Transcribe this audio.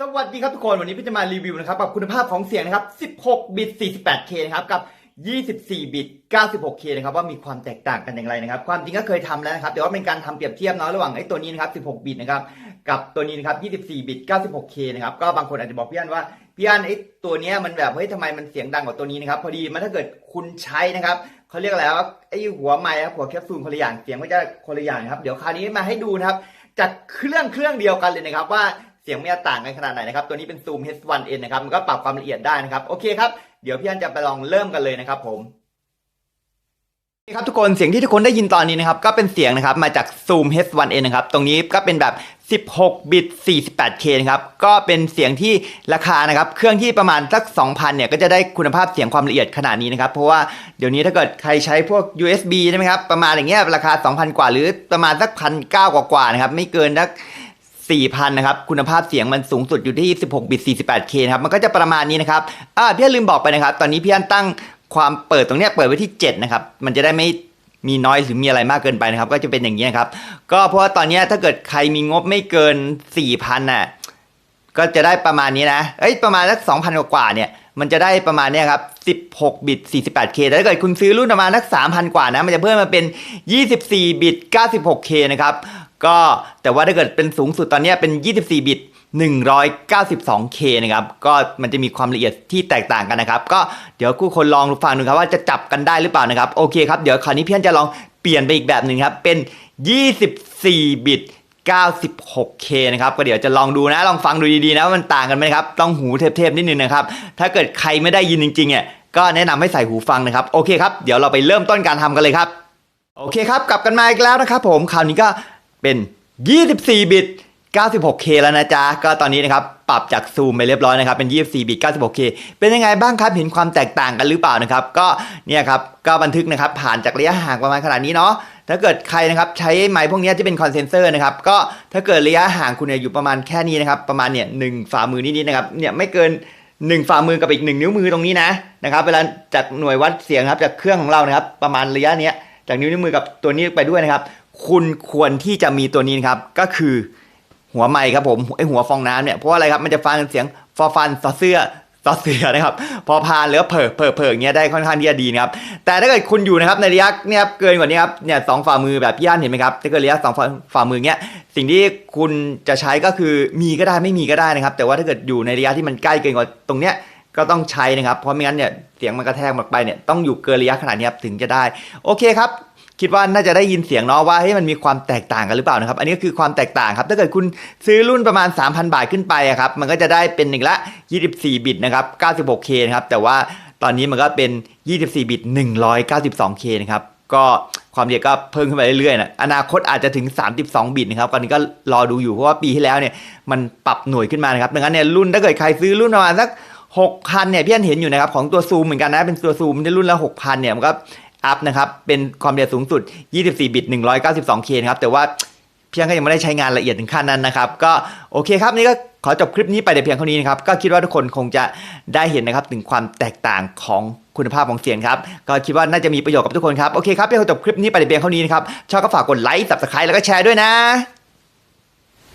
สวัสดีครับทุกคน วันนี้พี่จะมารีวิวนะครับกับคุณภาพของเสียงนะครับ 16 บิต 48K นะครับกับ 24 บิต 96K นะครับว่ามีความแตกต่างกันอย่างไรนะครับ ความจริงก็เคยทำแล้วนะครับแต่ว่าเป็นการทำเปรียบเทียบเนาะระหว่างไอ้ตัวนี้นะครับ 16 บิตนะครับกับตัวนี้นะครับ 24 บิต 96K นะครับก็บางคนอาจจะบอกพี่อันว่าพี่อันไอ้ตัวเนี้ยมันแบบเฮ้ยทำไมมันเสียงดังกว่าตัวนี้นะครับพอดีมันถ้าเกิดคุณใช้นะครับเขาเรียกอะไรว่าไอ้หัวไมค์ครับหัวแคปซูลคนละอย่างเสียงก็จะคนละอย่างนะครับเดี๋ยวคราวนี้มาให้ดูนะครับจากเครื่องเครื่องเดียวกันเลยนะครับว่า เสียงมันจะต่างกันขนาดไหนนะครับ ตัวนี้เป็น Zoom H1n นะครับ มันก็ปรับความละเอียดได้นะครับ โอเคครับ เดี๋ยวพี่อันจะไปลองเริ่มกันเลยนะครับ ผมโอเครับทุกคนเสียงที่ทุกคนได้ยินตอนนี้นะครับก็เป็นเสียงนะครับมาจาก Zoom H1n นะครับตรงนี้ก็เป็นแบบ 16 บิต 48K นะครับก็เป็นเสียงที่ราคานะครับเครื่องที่ประมาณสัก 2,000 เนี่ยก็จะได้คุณภาพเสียงความละเอียดขนาดนี้นะครับเพราะว่าเดี๋ยวนี้ถ้าเกิดใครใช้พวก USB ใช่ไหมครับประมาณอย่างเงี้ยราคา 2,000 กว่า หรือประมาณสักพันเกว่าๆนะครับไม่เกินสัก 4,000 นะครับ คุณภาพเสียงมันสูงสุดอยู่ที่ 16 บิต 48K นะครับ มันก็จะประมาณนี้นะครับอ่าพี่อันลืมบอกไปนะครับ ตอนนี้พี่อันตั้งความเปิดตรงเนี้ยเปิดไว้ที่ 7 นะครับ มันจะได้ไม่มีน้อยหรือมีอะไรมากเกินไปนะครับ ก็จะเป็นอย่างนี้นะครับ ก็เพราะว่าตอนนี้ถ้าเกิดใครมีงบไม่เกิน 4,000น่ะ ก็จะได้ประมาณนี้นะ เอ้ย ประมาณสัก 2,000 กว่าเนี่ย มันจะได้ประมาณเนี้ยครับ 16 บิต 48K แต่ถ้าเกิดคุณซื้อรุ่นประมาณสัก 3,000 กว่านะ มันจะเพิ่มมาเป็น 24 บิต 96K นะครับ ก็แต่ว่าถ้าเกิดเป็นสูงสุดตอนนี้เป็น 24 บิต 192K นะครับ ก็มันจะมีความละเอียดที่แตกต่างกันนะครับ ก็เดี๋ยวคู่คนลองฟังดูครับว่าจะจับกันได้หรือเปล่านะครับ โอเคครับ เดี๋ยวคราวนี้พี่อันจะลองเปลี่ยนไปอีกแบบหนึ่งครับ เป็น 24 บิต 96K นะครับ ก็เดี๋ยวจะลองดูนะ ลองฟังดูดีๆนะว่ามันต่างกันไหมครับ ต้องหูเทพๆนิดนึงนะครับ ถ้าเกิดใครไม่ได้ยินจริงๆเนี่ย ก็แนะนำให้ใส่หูฟังนะครับ โอเคครับ เดี๋ยวเราไปเริ่มต้นการทำกันเลยครับ โอเคครับ กลับกันมาอีกแล้วนะครับผม คราวนี้ก็ เป็น 24 บิต 96K แล้วนะจ๊ะ ก็ตอนนี้นะครับปรับจากซูมไปเรียบร้อยนะครับเป็น 24 บิต 96K เป็นยังไงบ้างครับ เห็นความแตกต่างกันหรือเปล่านะครับ ก็เนี่ยครับ ก็บันทึกนะครับผ่านจากระยะห่างประมาณขนาดนี้เนาะ ถ้าเกิดใครนะครับใช้ไมค์พวกนี้ที่เป็นคอนเซนเซอร์นะครับ ก็ถ้าเกิดระยะห่างคุณเนี่ยอยู่ประมาณแค่นี้นะครับ ประมาณเนี่ยหนึ่งฝ่ามือนิดๆนะครับ เนี่ยไม่เกิน 1 ฝ่ามือกับอีก 1 นิ้วมือตรงนี้นะนะครับ เวลาจากหน่วยวัดเสียงครับจากเครื่องของเรานะครับ ประมาณระยะเนี้ยจากนิ้วนิ้วมือกับตัวนี้ไปด้วยนะครับ คุณควรที่จะมีตัวนี้ครับ ก็คือหัวไมค์ครับผมไอหัวฟองน้ำเนี่ยเพราะว่าอะไรครับมันจะฟังเสียงฟอฟันซอเสื้อซอเสือนะครับ พอพานหรือเผอเผอเผออเงี้ยได้ค่อนข้างที่จะดีนะครับ แต่ถ้าเกิดคุณอยู่นะครับในระยะเนี่ยเกินกว่านี้ครับเนี่ยสองฝ่ามือแบบย่านเห็นไหมครับถ้าเกิดระยะสองฝ่ามือเงี้ยสิ่งที่คุณจะใช้ก็คือมีก็ได้ไม่มีก็ได้นะครับ แต่ว่าถ้าเกิดอยู่ในระยะที่มันใกล้เกินกว่าตรงเนี้ยก็ต้องใช้นะครับ เพราะไม่งั้นเนี่ยเสียงมันกระแทกมาไปเนี่ยต้องอยู่เกินระยะขนาดนี้ครับถึงจะได้โอเคครับ คิดว่าน่าจะได้ยินเสียงเนาะว่าเฮ้ยมันมีความแตกต่างกันหรือเปล่านะครับ อันนี้ก็คือความแตกต่างครับ ถ้าเกิดคุณซื้อรุ่นประมาณ 3,000 บาทขึ้นไปอะครับ มันก็จะได้เป็นอีกละ 24 บิตนะครับ 96K นะครับ แต่ว่าตอนนี้มันก็เป็น 24 บิต 192K นะครับ ก็ความละเอียดก็เพิ่มขึ้นไปเรื่อยๆนะอนาคตอาจจะถึง 32 บิตนะครับตอนนี้ก็รอดูอยู่เพราะว่าปีที่แล้วเนี่ยมันปรับหน่วยขึ้นมานะครับดังนั้นเนี่ยรุ่นถ้าเกิดใครซื้อรุ่นประมาณสัก6,000เนี่ยพี่อันเห็นอยู่นะครับของตัวซูมเหมือนกันนะเป็นตัวซูมในรุ่นละ6,000เนี่ยมันก็ อัพนะครับ เป็นความละเอียดสูงสุด 24 บิต 192K นะครับ แต่ว่าพียงก็ยังไม่ได้ใช้งานละเอียดถึงขั้นนั้นนะครับ ก็โอเคครับนี่ก็ขอจบคลิปนี้ไปแต่เพียงเท่านี้นะครับ ก็คิดว่าทุกคนคงจะได้เห็นนะครับถึงความแตกต่างของคุณภาพของเสียงครับ ก็คิดว่าน่าจะมีประโยชน์กับทุกคนครับ โอเคครับพี่ขอจบคลิปนี้ไปแต่เพียงเท่านี้นะครับ ชอบก็ฝากกดไลค์ subscribe แล้วก็แชร์ด้วยนะ